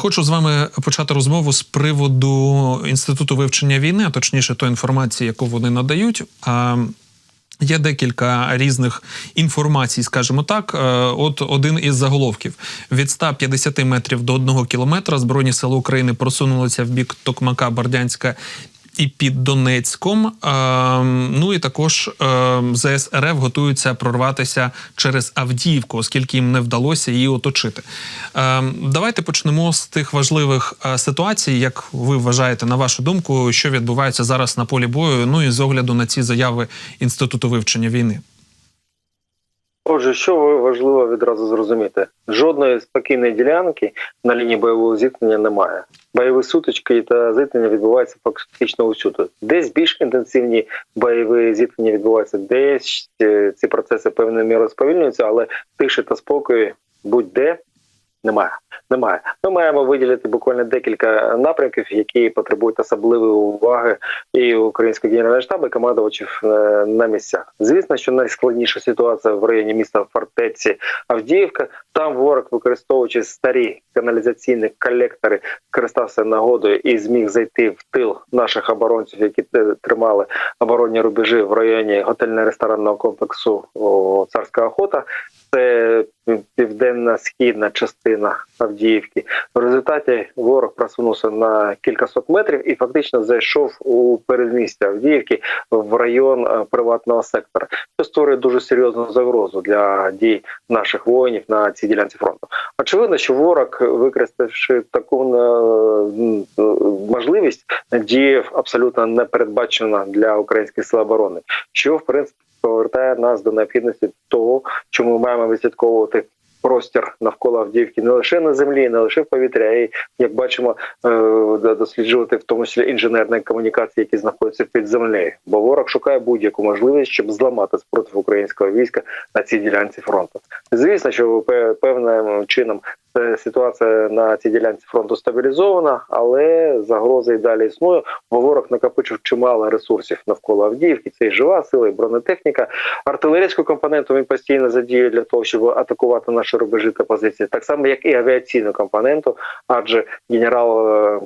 хочу з вами почати розмову з приводу інституту вивчення війни, а точніше, тої інформації, яку вони надають. А, Є декілька різних інформацій, скажімо так. Е, От один із заголовків: від 150 метрів до 1 кілометра Збройні сили України просунулися в бік Токмака, Бердянська і під Донецьком. Е, Ну і також е, ЗС РФ готуються прорватися через Авдіївку, оскільки їм не вдалося її оточити. Е, Давайте почнемо з тих важливих ситуацій, як ви вважаєте, на вашу думку, що відбувається зараз на полі бою. Ну і з огляду на ці заяви інституту вивчення війни. Отже, що важливо відразу зрозуміти: жодної спокійної ділянки на лінії бойового зіткнення немає. Бойові сутички та зіткнення відбуваються фактично усюди. Десь більш інтенсивні бойові зіткнення відбуваються, десь е, ці процеси певною мірою сповільнюються, але тиші та спокою будь-де немає. Немає. Ми маємо виділити буквально декілька напрямків, які потребують особливої уваги і українського генерального штабу, і командувачів е, на місцях. Звісно, що найскладніша ситуація в районі міста фортеці Авдіївка. Там ворог, використовуючи старі каналізаційні колектори, користався нагодою і зміг зайти в тил наших оборонців, які е, тримали оборонні рубежі в районі готельно-ресторанного комплексу Царська охота. Це південна східна частина Авдіївки. В результаті ворог просунувся на кількасот метрів і фактично зайшов у передмістя Авдіївки в район е, приватного сектора. Це створює дуже серйозну загрозу для дій наших воїнів на цій ділянці фронту. Очевидно, що ворог, використавши таку е, можливість, діяв абсолютно непередбачено для українських сил оборони, що в принципі повертає нас до необхідності того, чому маємо відслідковувати простір навколо Авдіївки не лише на землі, не лише в повітря, а як бачимо, е, досліджувати в тому числі інженерні комунікації, які знаходяться під землею. Бо ворог шукає будь-яку можливість, щоб зламати спротив українського війська на цій ділянці фронту. Звісно, що певним чином ситуація на цій ділянці фронту стабілізована, але загроза і далі існує. Бо ворог накопичив чимало ресурсів навколо Авдіївки. Це і жива сила, і бронетехніка, артилерійську компоненту він постійно задіє для того, щоб атакувати наші рубежі та позиції, так само як і авіаційну компоненту, адже генерал е,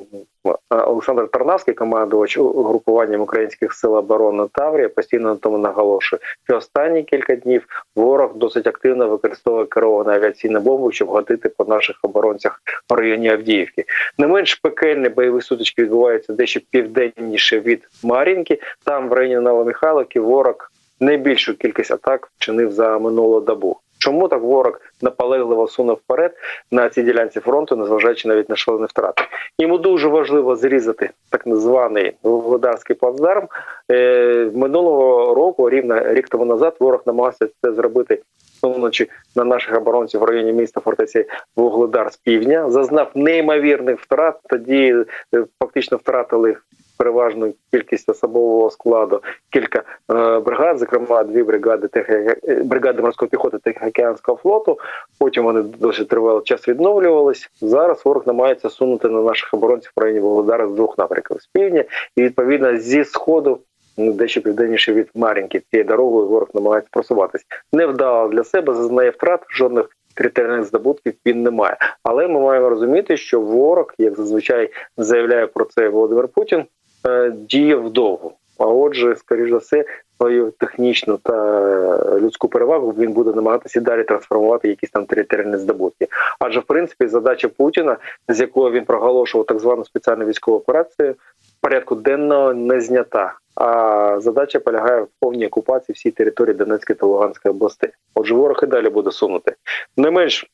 Олександр Тарнавський, командувач угрупуванням українських сил оборони Таврія, постійно на тому наголошує, що останні кілька днів ворог досить активно використовує керовану авіаційну бомбу, щоб гатити по наших оборонцях в районі Авдіївки. Не менш пекельні бойові сутички відбуваються дещо південніше від Мар'їнки. Там в районі Новомихайловки ворог найбільшу кількість атак вчинив за минулу добу. Чому так ворог наполегливо сунув вперед на цій ділянці фронту, незважаючи навіть на шалені втрати? Йому дуже важливо зрізати так званий Володарський плацдарм. Е, минулого року, рівно рік тому назад, ворог намагався це зробити вночі на наших оборонців в районі міста фортеці Вугледар з півдня. Зазнав неймовірних втрат. Тоді е, фактично втратили переважну кількість особового складу, кілька е, бригад, зокрема дві бригади тех бригади морської піхоти Тихоокеанського флоту. Потім вони досить тривалий час відновлювались. Зараз ворог намагається сунути на наших оборонців в районі Володара з двох напрямків з півдня і відповідно зі сходу. Дещо південніше від Мар'їнки цією дорогою ворог намагається просуватись. Невдало для себе зазнає втрат жодних територіальних здобутків він не має. Але ми маємо розуміти, що ворог, як зазвичай заявляє про це Володимир Путін, Е, діє вдовго. А отже, скоріш за все, свою технічну та людську перевагу він буде намагатися далі трансформувати якісь там територіальні здобутки. Адже в принципі задача Путіна, з якою він проголошував так звану спеціальну військову операцію, порядку денного не знята. А задача полягає в повній окупації всій території Донецької та Луганської областей. Отже, ворог і далі буде сунути не менш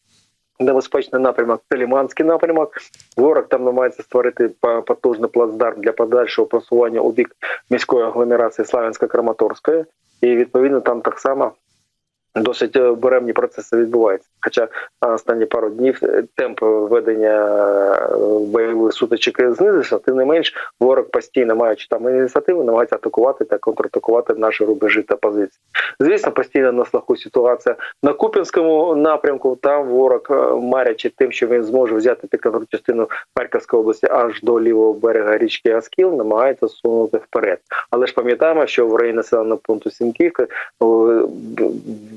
небезпечний напрямок, це Ліманський напрямок. Ворог там намагається створити потужний плацдарм для подальшого просування у бік міської агломерації Славянська-Краматорської, і відповідно там так само Досить е, буремні процеси відбуваються. Хоча останні пару днів е, темп ведення е, бойових сутичок знизився, тим не менш ворог постійно маючи там ініціативу, намагається атакувати та контратакувати наші рубежі та позиції. Звісно, постійно на слуху ситуація на Купінському напрямку. Там ворог марячи тим, що він зможе взяти контроль частину Харківської області аж до лівого берега річки Аскіл, намагається сунути вперед. Але ж пам'ятаємо, що в районі населеного пункту Сінківка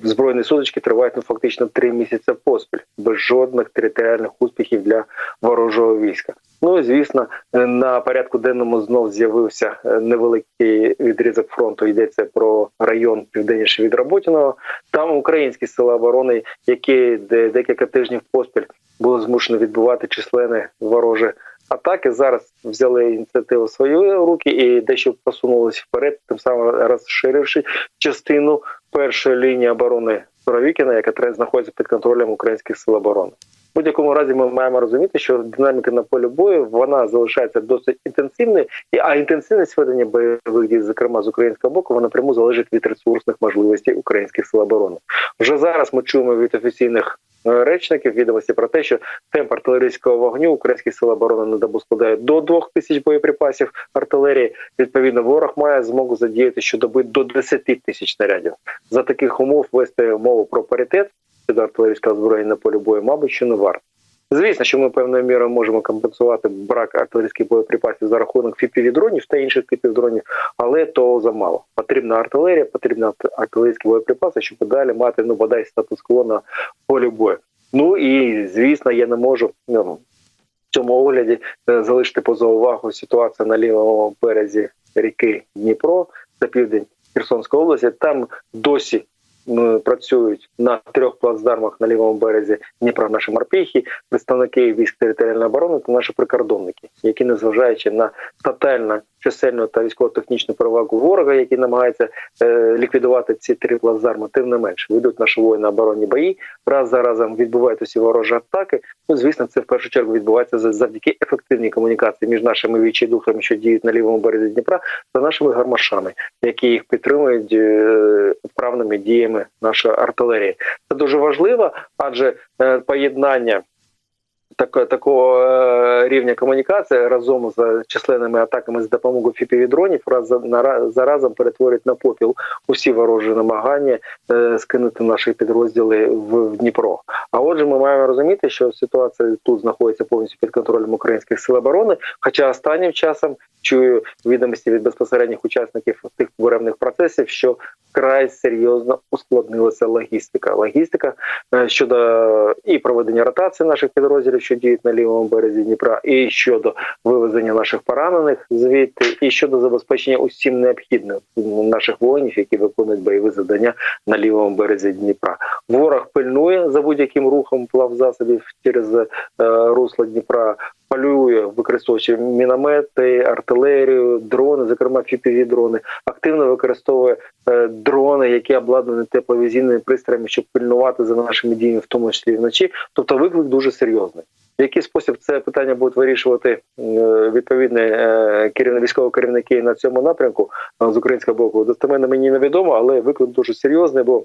збройні сутички тривають ну фактично три місяці поспіль, без жодних територіальних успіхів для ворожого війська. Ну і звісно, на порядку денному знов з'явився е, невеликий відрізок фронту. Йдеться про район південніше від Роботіного. Там українські сили оборони, які декілька тижнів поспіль були змушені відбувати численні ворожі атаки. Зараз взяли ініціативу в свої руки і дещо посунулися вперед, тим самим розширивши частину першої лінії оборони Суровікіна, яка знаходиться під контролем українських сил оборони. В будь-якому разі ми маємо розуміти, що динаміка на полі бою вона залишається досить інтенсивною, і а інтенсивність ведення бойових дій, зокрема з українського боку, вона прямо залежить від ресурсних можливостей українських сил оборони. Вже зараз ми чуємо від офіційних речників відомості про те, що темп артилерійського вогню українські сили оборони на добу складає до 2000 тисяч боєприпасів артилерії. Відповідно, ворог має змогу задіяти щодоби до 10 тисяч снарядів. За таких умов вести мову про паритет щодо артилерійського зброї на полі бою, мабуть, що не варто. Звісно, що ми певною мірою можемо компенсувати брак артилерійських боєприпасів за рахунок фіпіві-дронів та інших типів дронів, але то замало. Потрібна артилерія, потрібні артилерійські боєприпаси, щоб далі мати ну бодай статус-кво на полі бою. Ну і звісно, я не можу ну, в цьому огляді е, залишити поза увагу ситуацію на лівому березі ріки Дніпро за південь Херсонської області. Там досі працюють на трьох плацдармах на лівому березі Дніпра наші морпіхи, представники військ територіальної оборони та наші прикордонники, які незважаючи на тотальну чисельну та військово-технічну перевагу ворога, які намагаються е, ліквідувати ці три плацдарми, тим не менше ведуть наші воїни оборонні бої. Раз за разом відбувають усі ворожі атаки. Ну звісно, це в першу чергу відбувається за- завдяки ефективній комунікації між нашими відчайдухами, що діють на лівому березі Дніпра, та нашими гармашами, які їх підтримують е, вправними діями нашої артилерії. Це дуже важливо, адже е, поєднання так, такого е, рівня комунікації разом з численними атаками з допомогою фіпіві-дронів раз за, на, заразом перетворюють на попіл усі ворожі намагання е, скинути наші підрозділи в, в Дніпро. А отже, ми маємо розуміти, що ситуація тут знаходиться повністю під контролем українських сил оборони. Хоча останнім часом чую відомості від безпосередніх учасників тих буремних процесів, що вкрай серйозно ускладнилася логістика. Логістика е, щодо і проведення ротації наших підрозділів, що діють на лівому березі Дніпра, і щодо вивезення наших поранених звідти, і щодо забезпечення усім необхідним наших воїнів, які виконують бойові завдання на лівому березі Дніпра. Ворог пильнує за будь-яким рухом плавзасобів через е, русло Дніпра. Полює, використовуючи міномети, артилерію, дрони, зокрема fpv дрони активно використовує е, дрони, які обладнані тепловізійними пристроями, щоб пильнувати за нашими діями, в тому числі вночі. Тобто виклик дуже серйозний. В який спосіб це питання будуть вирішувати е, відповідні е, керівні військові керівники на цьому напрямку з українського боку? Достеменно мені невідомо, але виклик дуже серйозний, бо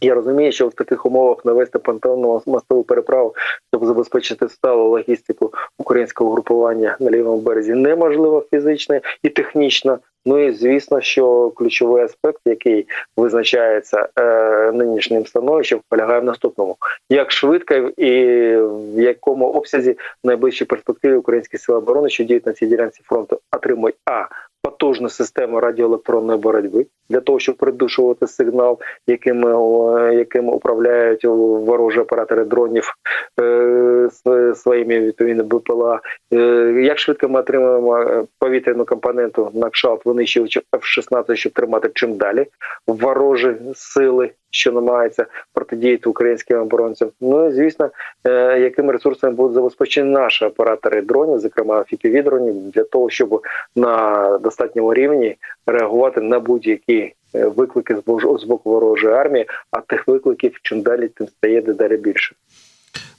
я розумію, що в таких умовах навести понтонну мостову переправу, щоб забезпечити сталу логістику українського групування на лівому березі, неможливо фізично і технічно. Ну і звісно, що ключовий аспект, який визначається е, нинішнім становищем, полягає в наступному: як швидко і в якому обсязі в найближчій перспективі українські сили оборони, що діють на цій ділянці фронту, отримують а потужну систему радіоелектронної боротьби для того, щоб придушувати сигнал, яким, е, яким управляють ворожі оператори дронів е, своїми відповідно БПЛА. Е, як швидко ми отримуємо е, повітряну компоненту на кшалт винищувачів F-16, щоб тримати чим далі ворожі сили, що намагаються протидіяти українським оборонцям. Ну і звісно, е, якими ресурсами будуть забезпечені наші оператори дронів, зокрема fpv дронів, для того, щоб на достатньому рівні реагувати на будь-які е, виклики з боку ворожої армії. А тих викликів чим далі, тим стає дедалі більше.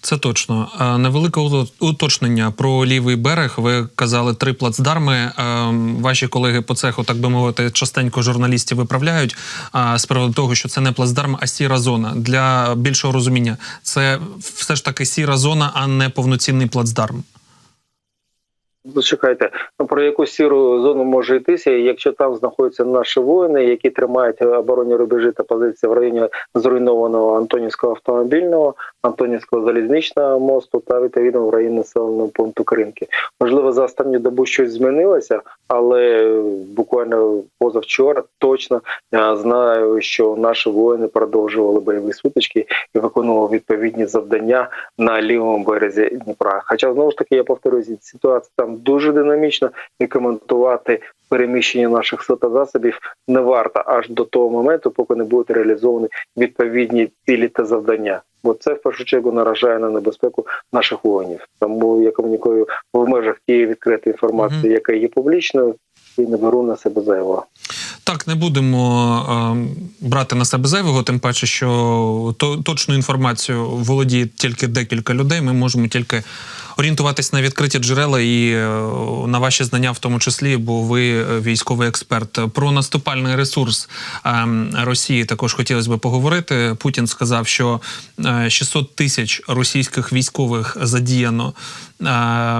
Це точно. Невелике уточнення про лівий берег. Ви казали три плацдарми. Ем, Ваші колеги по цеху, так би мовити, частенько журналістів виправляють а, з приводу того, що це не плацдарм, а сіра зона. Для більшого розуміння, це все ж таки сіра зона, а не повноцінний плацдарм. Зачекайте, ну, про яку сіру зону може йтися, якщо там знаходяться наші воїни, які тримають оборонні рубежі та позиції в районі зруйнованого Антонівського автомобільного, Антонівського залізничного мосту та відповідно в районі населеного пункту Кринки. Можливо, за останню добу щось змінилося, але буквально позавчора точно я знаю, що наші воїни продовжували бойові сутички і виконували відповідні завдання на лівому березі Дніпра. Хоча знову ж таки я повторюсь, ситуація там дуже динамічна і коментувати переміщення наших сил та засобів не варто аж до того моменту, поки не будуть реалізовані відповідні цілі та завдання. Бо це в першу чергу наражає на небезпеку наших воїнів. Тому я комунікую в межах тієї відкритої інформації, Мгм. яка є публічною, і не беру на себе зайвого. Так, не будемо е, брати на себе зайвого, тим паче, що то, точну інформацію володіє тільки декілька людей. Ми можемо тільки орієнтуватись на відкриті джерела і е, на ваші знання, в тому числі, бо ви е, військовий експерт. Про наступальний ресурс е, Росії також хотілося б поговорити. Путін сказав, що е, 600 тисяч російських військових задіяно е,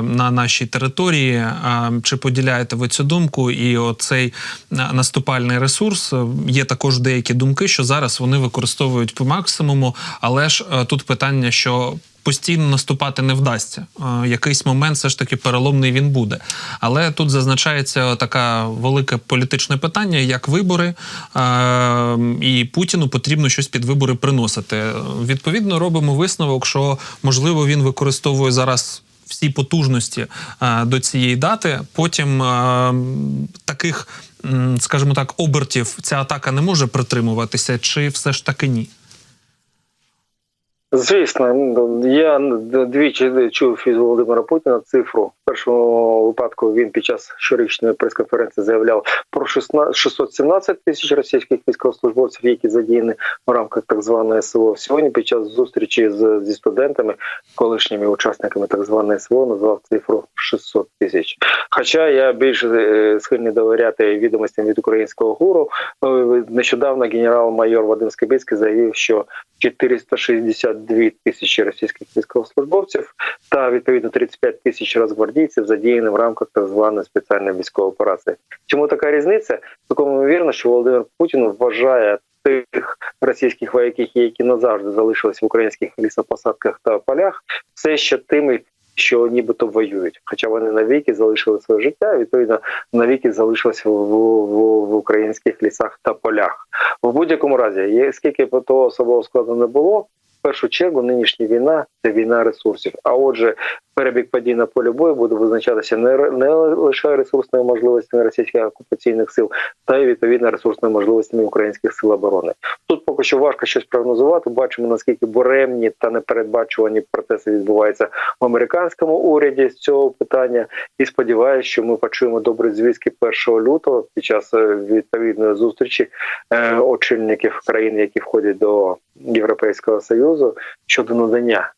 на нашій території. Е, Чи поділяєте ви цю думку? І оцей е, наступальний ресурс е, є також деякі думки, що зараз вони використовують по максимуму, але ж е, тут питання, що. Постійно наступати не вдасться. Е, Якийсь момент все ж таки переломний він буде. Але тут зазначається таке велике політичне питання, як вибори, е, і Путіну потрібно щось під вибори приносити. Е, Відповідно, робимо висновок, що можливо він використовує зараз всі потужності е, до цієї дати. Потім е, таких, скажімо так, обертів ця атака не може притримуватися, чи все ж таки ні? Звісно, ну, я двічі чув від Володимира Путіна цифру. В першому випадку він під час щорічної прес-конференції заявляв про 16 617 тисяч російських військовослужбовців, які задіяні в рамках так званої СВО. Сьогодні під час зустрічі з, зі студентами, колишніми учасниками так званої СВО, назвав цифру 600 тисяч. Хоча я більше е, схильний довіряти відомостям від українського гуру. Е, Нещодавно генерал-майор Вадим Скибицький заявив, що 462 тисячі російських військовослужбовців та відповідно 35 тисяч розгвардійців задіяні в рамках так званої спеціальної військової операції. Чому така різниця? Такому вірно, що Володимир Путін вважає тих російських вояків, які назавжди залишились в українських лісопосадках та полях, все ще тими. Що нібито воюють, хоча вони навіки залишили своє життя, відповідно навіки залишилися в, в, в українських лісах та полях. В будь-якому разі, скільки б того особового складу не було, першу чергу нинішня війна це війна ресурсів. А отже, перебіг подій на полі бою буде визначатися не, лише ресурсними можливостями російських окупаційних сил, та й відповідно ресурсними можливостями українських сил оборони. Тут поки що важко щось прогнозувати. Бачимо наскільки буремні та непередбачувані процеси відбуваються в американському уряді з цього питання. І сподіваюся, що ми почуємо добрі звістки 1 лютого під час е, відповідної зустрічі е, очільників країн, які входять до Європейського союзу, щодо надання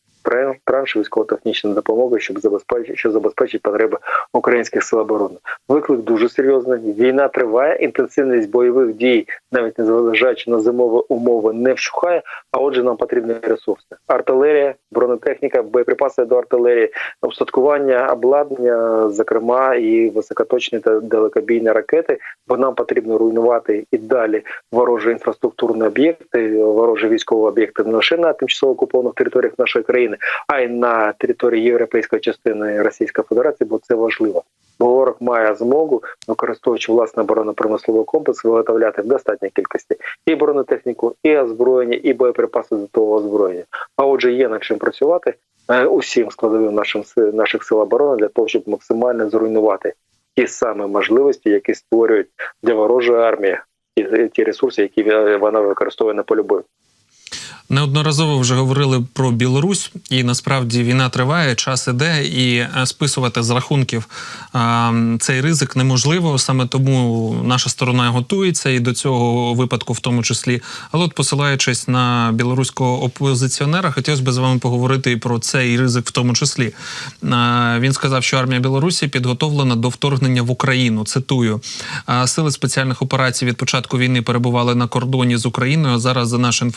траншу військово-технічної допомоги, щоб забезпечити, що забезпечить потреби українських сил оборони. Виклик дуже серйозний. Війна триває, інтенсивність бойових дій, навіть незважаючи на зимові умови, не вщухає. А отже, нам потрібні ресурси: артилерія, бронетехніка, боєприпаси до артилерії, устаткування, обладнання, зокрема і високоточні та далекобійні ракети. Бо нам потрібно руйнувати і далі ворожі інфраструктурні об'єкти, ворожі військові об'єкти не лише на тимчасово окупованих територіях нашої країни, а й на території європейської частини Російської Федерації, бо це важливо. Бо ворог має змогу, використовуючи власне оборонно-промисловий комплекс, виготовляти в достатній кількості і бронетехніку, і озброєння, і боєприпаси до того озброєння. А отже, є над чим працювати е, усім складовим нашим наших сил оборони для того, щоб максимально зруйнувати ті самі можливості, які створюють для ворожої армії ті, ті ресурси, які е, вона використовує на полі бою. Неодноразово вже говорили про Білорусь, і насправді війна триває, час іде, і е, списувати з рахунків е, цей ризик неможливо. Саме тому наша сторона готується і до цього випадку, в тому числі. Але от посилаючись на білоруського опозиціонера, хотілося б з вами поговорити і про цей ризик, в тому числі. Е, він сказав, що армія Білорусі підготовлена до вторгнення в Україну. Цитую «Е, сили спеціальних операцій від початку війни перебували на кордоні з Україною. Зараз, за нашою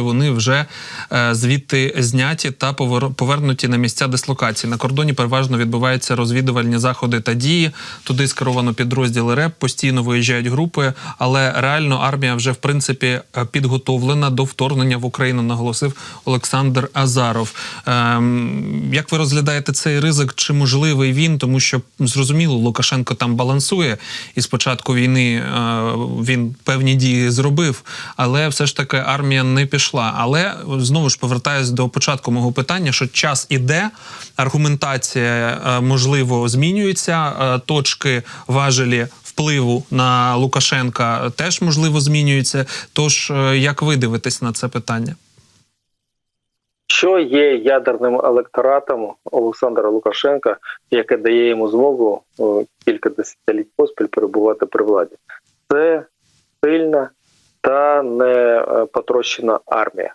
вони вже е, звідти зняті та повернуті на місця дислокації. На кордоні переважно відбуваються розвідувальні заходи та дії. Туди скеровано підрозділи РЕП, постійно виїжджають групи, але реально армія вже в принципі е, підготовлена до вторгнення в Україну, наголосив Олександр Азаров. Ем, як ви розглядаєте цей ризик? Чи можливий він? Тому що зрозуміло, Лукашенко там балансує, і з початку війни е, він певні дії зробив, але все ж таки армія не пішла. Але знову ж повертаюсь до початку мого питання: що час іде, аргументація е, можливо змінюється, е, точки важелі. Впливу на Лукашенка теж можливо змінюється. Тож е, як ви дивитесь на це питання? Що є ядерним електоратом Олександра Лукашенка, яке дає йому змогу кілька десятиліть поспіль перебувати при владі? Це сильна та не е, потрощена армія.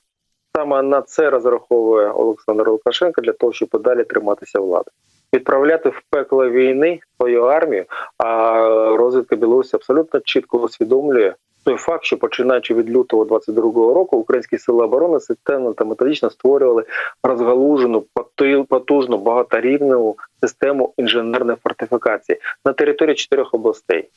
Саме на це розраховує Олександр Лукашенко для того, щоб подалі триматися влади. Відправляти в пекло війни свою армію, а розвідка Білорусі абсолютно чітко усвідомлює той факт, що починаючи від лютого 22-го року українські сили оборони системно та методично створювали розгалужену, потужну, багаторівневу систему інженерної фортифікації на території чотирьох областей: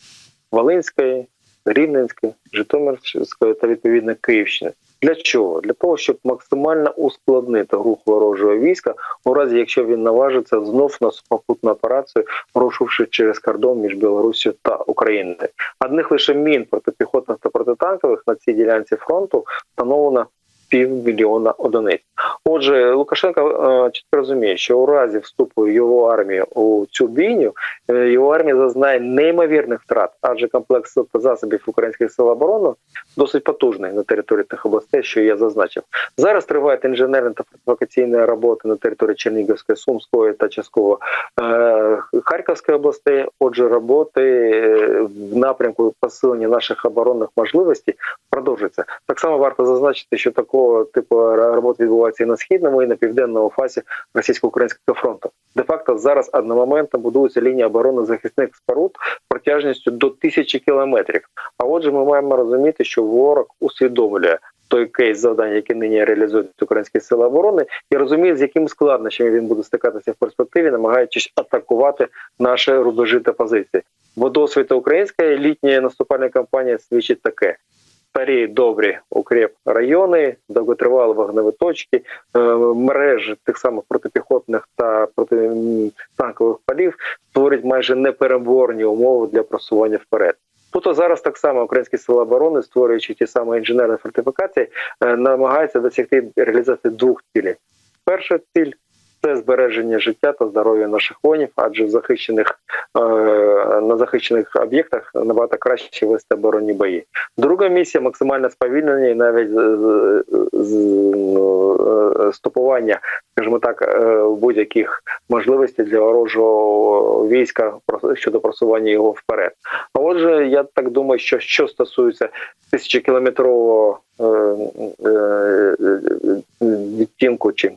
Волинської, Рівненської, Житомирської та відповідно Київщини. Для чого? Для того, щоб максимально ускладнити рух ворожого війська, у разі якщо він наважиться знов на сухопутну операцію, рушивши через кордон між Білорусію та Україною. Одних лише мін протипіхотних та протитанкових на цій ділянці фронту встановлено півмільйона одиниць. Отже, Лукашенко е, чітко розуміє, що у разі вступу його армії у цю бійню е, його армія зазнає неймовірних втрат, адже комплекс засобів українських сил оборони досить потужний на території тих областей, що я зазначив. Зараз тривають інженерні та фортифікаційні роботи на території Чернігівської, Сумської та частково е, Харківської областей. Отже, роботи в напрямку посилення наших оборонних можливостей продовжуються. Так само варто зазначити, що такого типу роботи відбувається і на східному, і на південному фасі російсько-українського фронту. Де факто зараз одномоментно будується лінія оборони захисних споруд протяжністю до тисячі кілометрів. А отже, ми маємо розуміти, що ворог усвідомлює той кейс завдань, які нині реалізують українські сили оборони, і розуміє, з якими складнощами він буде стикатися в перспективі, намагаючись атакувати наші рубежі та позиції. Бо досвід української літньої наступальної кампанії свідчить таке: старі добрі укріп райони, довготривалі вогневі точки, е, мережі тих самих протипіхотних та протитанкових полів створюють майже непереборні умови для просування вперед. Тут зараз так само українські сили оборони, створюючи ті самі інженерні фортифікації, е, намагаються досягти реалізації двох цілей. Перша ціль це збереження життя та здоров'я наших воїнів, адже в захищених е, на захищених об'єктах набагато краще вести оборонні бої. Друга місія максимальне сповільнення і навіть з- ну, е, стопування, скажімо так, е, будь-яких можливостей для ворожого війська щодо просування його вперед. А отже, я так думаю, що що стосується тисячокілометрового е, е, е, відтінку чи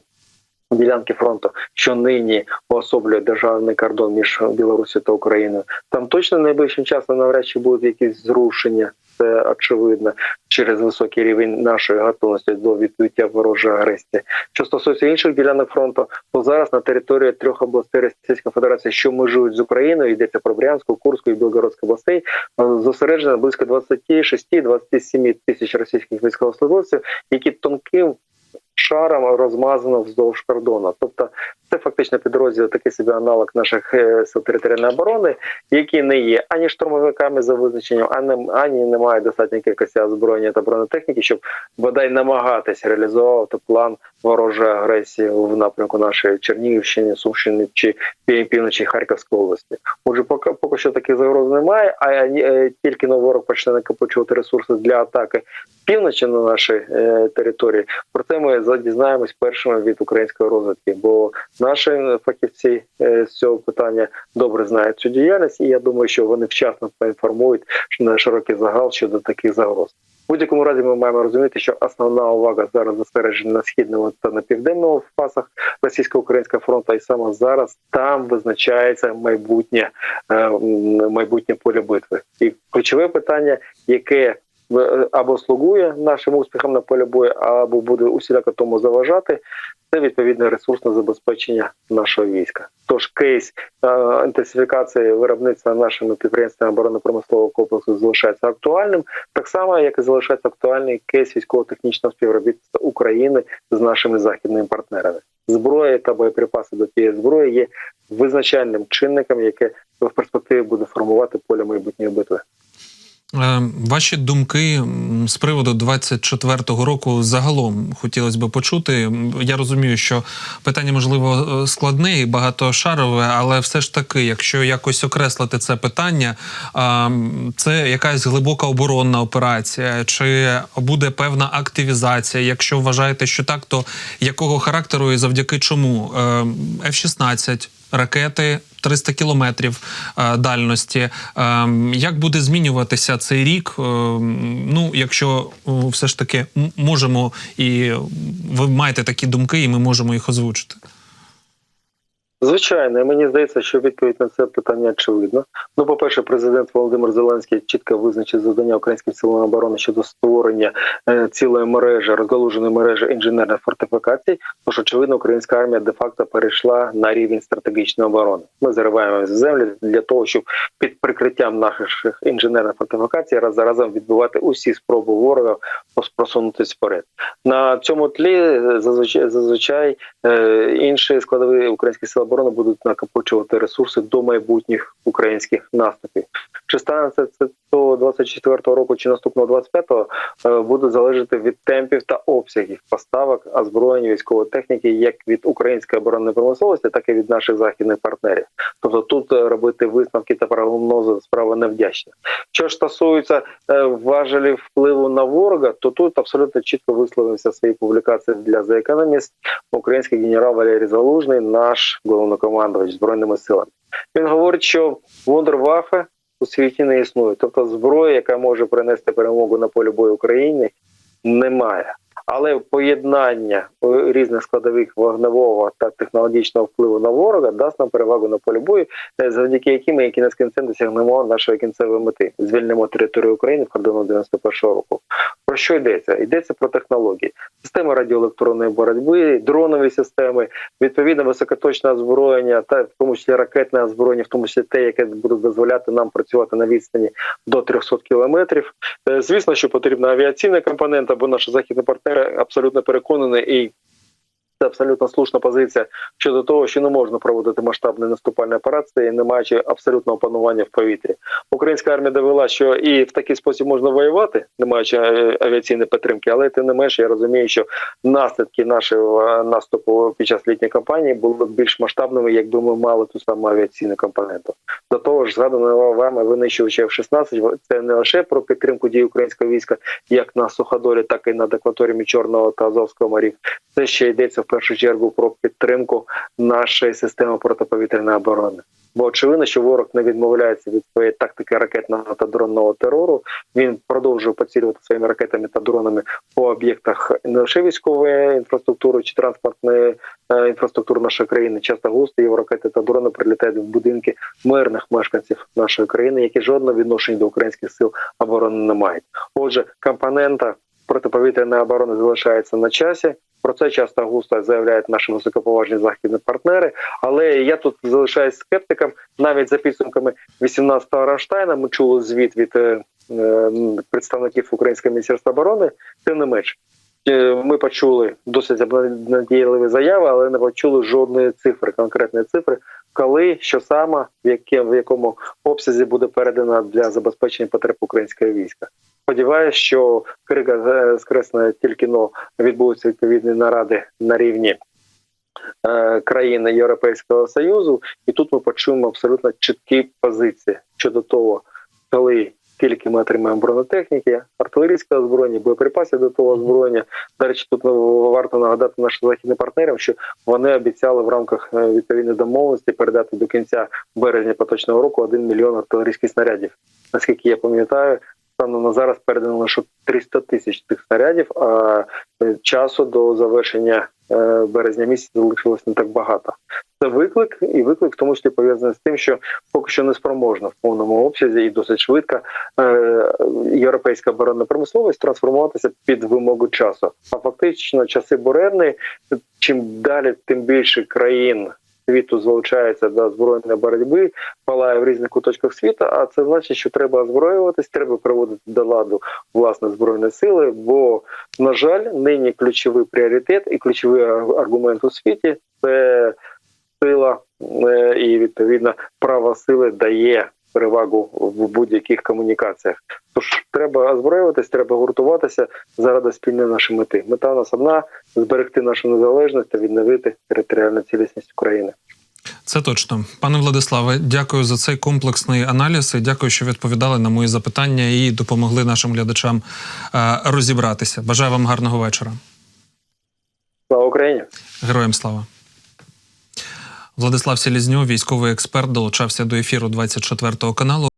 ділянки фронту, що нині уособлює державний кордон між Білорусі та Україною, там точно найближчим часом навряд чи будуть якісь зрушення. Це очевидно через високий рівень нашої готовності до відбиття ворожої агресії. Що стосується інших ділянок фронту, то зараз на території трьох областей Російської Федерації, що межують з Україною, йдеться про Брянську, Курську і Білгородську областей, е, зосереджено близько 26-27 тисяч російських військовослужбовців, які тонким шаром розмазано вздовж кордону. Тобто це фактично підрозділ такий собі аналог наших е, сил територіальної оборони, які не є ані штурмовиками за визначенням, ані, ані не мають достатньої кількості озброєння та бронетехніки, щоб бодай намагатися реалізовувати план ворожої агресії в напрямку нашої Чернігівщини, Сумщини чи півночі Харківської області. Отже, поки поки що таких загроз немає, а е, тільки но ворог почне накопичувати ресурси для атаки півночі на нашій е, території. Про це ми дізнаємось першими від української розвідки, бо наші фахівці е, з цього питання добре знають цю діяльність, і я думаю, що вони вчасно поінформують на широкий загал щодо таких загроз. В будь-якому разі ми маємо розуміти, що основна увага зараз зосереджена на східному та на південному фасах російсько-українського фронту, і саме зараз там визначається майбутнє е, майбутнє поле битви. І ключове питання, яке або слугує нашим успіхам на полі бою, або буде усіляко тому заважати. Це відповідне ресурсне забезпечення нашого війська. Тож кейс е, інтенсифікації виробництва нашими підприємствами оборонно-промислового комплексу залишається актуальним, так само як і залишається актуальний кейс військово-технічного співробітництва України з нашими західними партнерами. Зброя та боєприпаси до тієї зброї є визначальним чинником, яке в перспективі буде формувати поле майбутньої битви. Е, Ваші думки з приводу 24-го року загалом хотілося б почути. Я розумію, що питання можливо е, складне і багатошарове, але все ж таки, якщо якось окреслити це питання, а, це якась глибока оборонна операція, чи буде певна активізація? Якщо вважаєте, що так, то якого характеру і завдяки чому Е, F-16, ракети 300 кілометрів е, дальності. Е, як буде змінюватися цей рік? Е, ну, якщо все ж таки можемо і ви маєте такі думки, і ми можемо їх озвучити. Звичайно, мені здається, що відповідь на це питання очевидна. Ну, по-перше, президент Володимир Зеленський чітко визначив завдання українським силам оборони щодо створення е, цілої мережі, розгалуженої мережі інженерних фортифікацій. Тож, очевидно, українська армія де-факто перейшла на рівень стратегічної оборони. Ми зариваємо землі для того, щоб під прикриттям наших інженерних фортифікацій раз за разом відбивати усі спроби ворога просунутися вперед. На цьому тлі е, зазвичай зазвичай е, інші складові українських сил оборони будуть накопичувати ресурси до майбутніх українських наступів. Чи станеться це до 24-го року чи наступного 25-го, е, буде залежати від темпів та обсягів поставок озброєння військової техніки як від української оборонної промисловості, так і від наших західних партнерів. Тобто тут е, робити висновки та прогнози справа невдячна. Що ж стосується е, важелів впливу на ворога, то тут абсолютно чітко висловився в своїй публікації для The Economist український генерал Валерій Залужний, наш головнокомандувач збройними силами. Він говорить, що вундервафе у світі не існує. Тобто зброя, яка може принести перемогу на полі бою України, немає. Але поєднання е, різних складових вогневого та технологічного впливу на ворога дасть нам перевагу на полі бою, е, завдяки яким ми кінець кінцем досягнемо нашої кінцевої мети. Звільнимо територію України в кордону 91-го року. Про що йдеться? Йдеться про технології, системи радіоелектронної боротьби, дронові системи, відповідно високоточне озброєння, та в тому числі ракетне озброєння, в тому числі те, яке буде дозволяти нам працювати на відстані до 300 кілометрів. Е, Звісно, що потрібна авіаційна компонента, бо наші західні партнери абсолютно переконаний і. Це абсолютно слушна позиція щодо того, що не можна проводити масштабні наступальні операції, не маючи абсолютного панування в повітрі. Українська армія довела, що і в такий спосіб можна воювати, не маючи е, авіаційної підтримки, але тим не менше я розумію, що наслідки нашого е, наступу під час літньої кампанії були б більш масштабними, якби ми мали ту саму авіаційну компоненту. До того ж, згадано вами винищувачі F-16, це не лише про підтримку дій українського війська, як на суходолі, так і над акваторіями Чорного та Азовського морів. Це ще йдеться в першу чергу про підтримку нашої системи протиповітряної оборони. Бо очевидно, що ворог не відмовляється від своєї тактики ракетного та дронного терору. Він продовжує поцілювати своїми ракетами та дронами по об'єктах не лише військової інфраструктури чи транспортної е, інфраструктури нашої країни. Часто густо його ракети та дрони прилітають в будинки мирних мешканців нашої країни, які жодного відношення до українських сил оборони не мають. Отже, компонента протиповітряної оборони залишається на часі. Про це часто густо заявляють наші високоповажні західні партнери. Але я тут залишаюсь скептиком. Навіть за підсумками 18-го Рамштайна ми чули звіт від е, е, представників Українського міністерства оборони. Тим не менш, е, ми почули досить обнадійливі заяви, але не почули жодної цифри, конкретної цифри, коли що саме в якому, обсязі буде передано для забезпечення потреб українського війська. Сподіваюсь, що Крига скресне тільки но відбудуться відповідні наради на рівні е, країни Європейського союзу, і тут ми почуємо абсолютно чіткі позиції щодо того, коли скільки ми отримаємо бронетехніки, артилерійського озброєння, боєприпасів до того озброєння. До речі, тут ну, варто нагадати нашим західним партнерам, що вони обіцяли в рамках е, відповідної домовленості передати до кінця березня поточного року 1 мільйон артилерійських снарядів. Наскільки я пам'ятаю, станом на зараз передано лише 300 тисяч цих снарядів, а е, часу до завершення е, березня місяця залишилось не так багато. Це виклик, і виклик в тому числі пов'язаний з тим, що поки що не спроможна в повному обсязі і досить швидко е, європейська оборонна промисловість трансформуватися під вимогу часу. А фактично часи буремні, чим далі, тим більше країн світу залучається до збройної боротьби, палає в різних куточках світу. А це значить, що треба озброюватись, треба приводити до ладу власне збройні сили. Бо, на жаль, нині ключовий пріоритет і ключовий аргумент у світі це сила е, і відповідно право сили дає перевагу в будь-яких комунікаціях. Треба озброюватись, треба гуртуватися заради спільної нашої мети. Мета у нас одна зберегти нашу незалежність та відновити територіальну цілісність України. Це точно, пане Владиславе. Дякую за цей комплексний аналіз. і Дякую, що відповідали на мої запитання і допомогли нашим глядачам е, розібратися. Бажаю вам гарного вечора. Слава Україні! Героям слава. Владислав Селізньов, військовий експерт, долучався до ефіру 24 каналу.